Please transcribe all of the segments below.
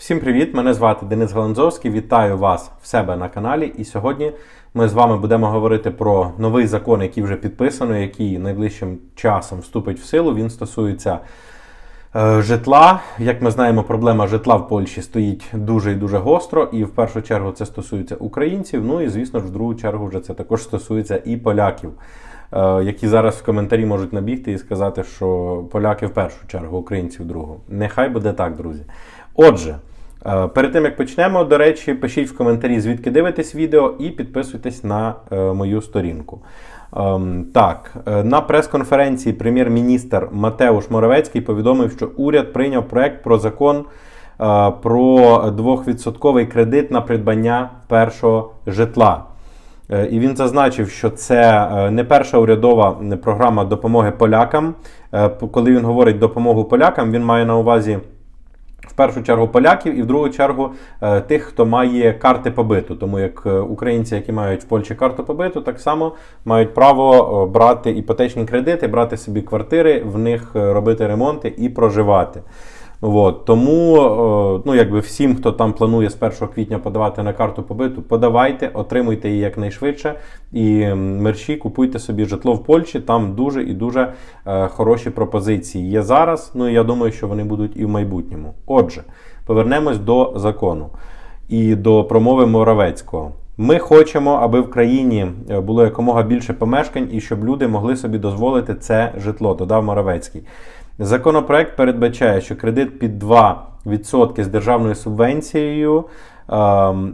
Всім привіт! Мене звати Денис Галанзовський. Вітаю вас в себе на каналі. І сьогодні ми з вами будемо говорити про новий закон, який вже підписано, який найближчим часом вступить в силу. Він стосується е, житла. Як ми знаємо, проблема житла в Польщі стоїть дуже і дуже гостро, і в першу чергу це стосується українців. Ну і звісно ж, в другу чергу вже це також стосується і поляків. е, Які зараз в коментарі можуть набігти і сказати, що поляки в першу чергу, українці в другу. Нехай буде так, друзі. Отже, перед тим як почнемо, до речі, пишіть в коментарі, звідки дивитесь відео, і підписуйтесь на е, мою сторінку. Ем, Так, е, на прес-конференції прем'єр-міністр Матеуш Моровецький повідомив, що уряд прийняв проект про закон е, про 2% кредит на придбання першого житла. Е, І він зазначив, що це е, не перша урядова е, програма допомоги полякам. Е, Коли він говорить допомогу полякам, він має на увазі в першу чергу поляків і в другу чергу е, тих, хто має карти побиту. Тому як е, українці, які мають в Польщі карту побиту, так само мають право е, брати іпотечні кредити, брати собі квартири, в них робити ремонти і проживати. От, тому е, ну, якби всім, хто там планує з 1 квітня подавати на карту побиту, подавайте, отримуйте її якнайшвидше. І мерші купуйте собі житло в Польщі. Там дуже і дуже е, хороші пропозиції є зараз. Ну і я думаю, що вони будуть і в майбутньому. Отже, повернемось до закону і до промови Моравецького. Ми хочемо, аби в країні е, було якомога більше помешкань і щоб люди могли собі дозволити це житло, додав Моровецький. Законопроект передбачає, що кредит під 2% з державною субвенцією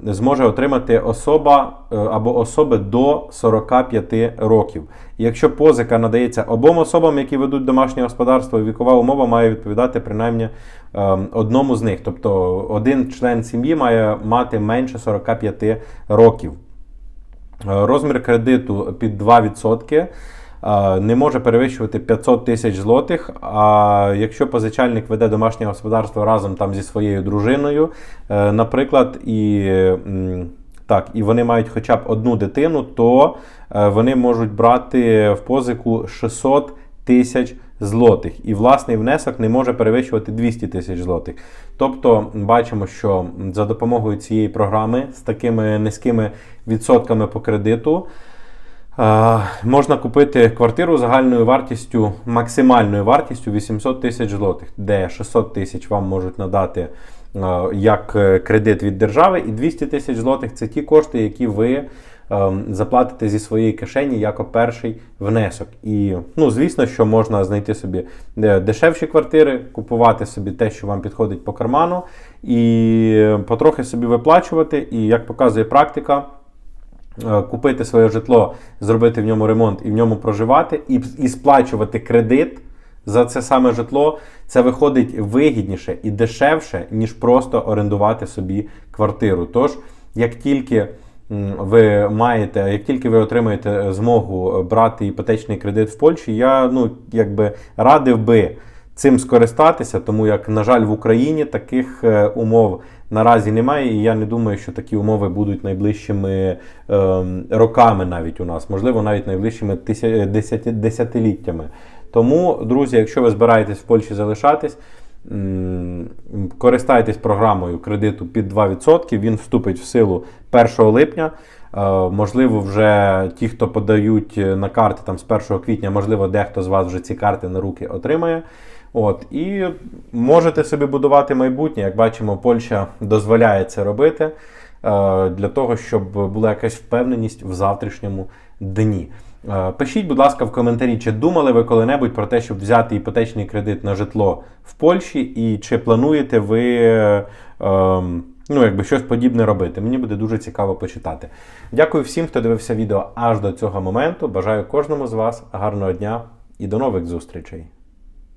зможе отримати особа е, або особи до 45 років. Якщо позика надається обом особам, які ведуть домашнє господарство, вікова умова має відповідати принаймні ем, одному з них. Тобто один член сім'ї має мати менше 45 років. Е, Розмір кредиту під 2% е, не може перевищувати 500 тисяч злотих. А якщо позичальник веде домашнє господарство разом там зі своєю дружиною, е, наприклад, і, так, і вони мають хоча б одну дитину, то е, вони можуть брати в позику 600 тисяч злотих. І власний внесок не може перевищувати 200 тисяч злотих. Тобто бачимо, що за допомогою цієї програми з такими низькими відсотками по кредиту. Е, Можна купити квартиру загальною вартістю, максимальною вартістю 800 тисяч злотих, де 600 тисяч вам можуть надати е, як е, кредит від держави, і 200 тисяч злотих це ті кошти, які ви е, заплатите зі своєї кишені як перший внесок. І, ну, звісно, що можна знайти собі е, дешевші квартири, купувати собі те, що вам підходить по карману, і потрохи собі виплачувати. І як показує практика, е, купити своє житло, зробити в ньому ремонт і в ньому проживати, і, і сплачувати кредит за це саме житло, це виходить вигідніше і дешевше, ніж просто орендувати собі квартиру. Тож, як тільки ви маєте, як тільки ви отримаєте змогу брати іпотечний кредит в Польщі, я ну, якби радив би цим скористатися, тому як, на жаль, в Україні таких е, умов наразі немає, і я не думаю, що такі умови будуть найближчими ем, роками навіть у нас, можливо, навіть найближчими тися- десятиліттями. Тому, друзі, якщо ви збираєтесь в Польщі залишатись, користайтесь програмою кредиту під 2%, він вступить в силу 1 липня. Е, Можливо, вже ті, хто подають на карти там з 1 квітня, можливо, дехто з вас вже ці карти на руки отримає. От, і можете собі будувати майбутнє. Як бачимо, Польща дозволяє це робити е, для того, щоб була якась впевненість в завтрашньому дні. Е, Пишіть, будь ласка, в коментарі, чи думали ви коли-небудь про те, щоб взяти іпотечний кредит на житло в Польщі, і чи плануєте ви е, ем, ну, якби щось подібне робити. Мені буде дуже цікаво почитати. Дякую всім, хто дивився відео аж до цього моменту. Бажаю кожному з вас гарного дня і до нових зустрічей.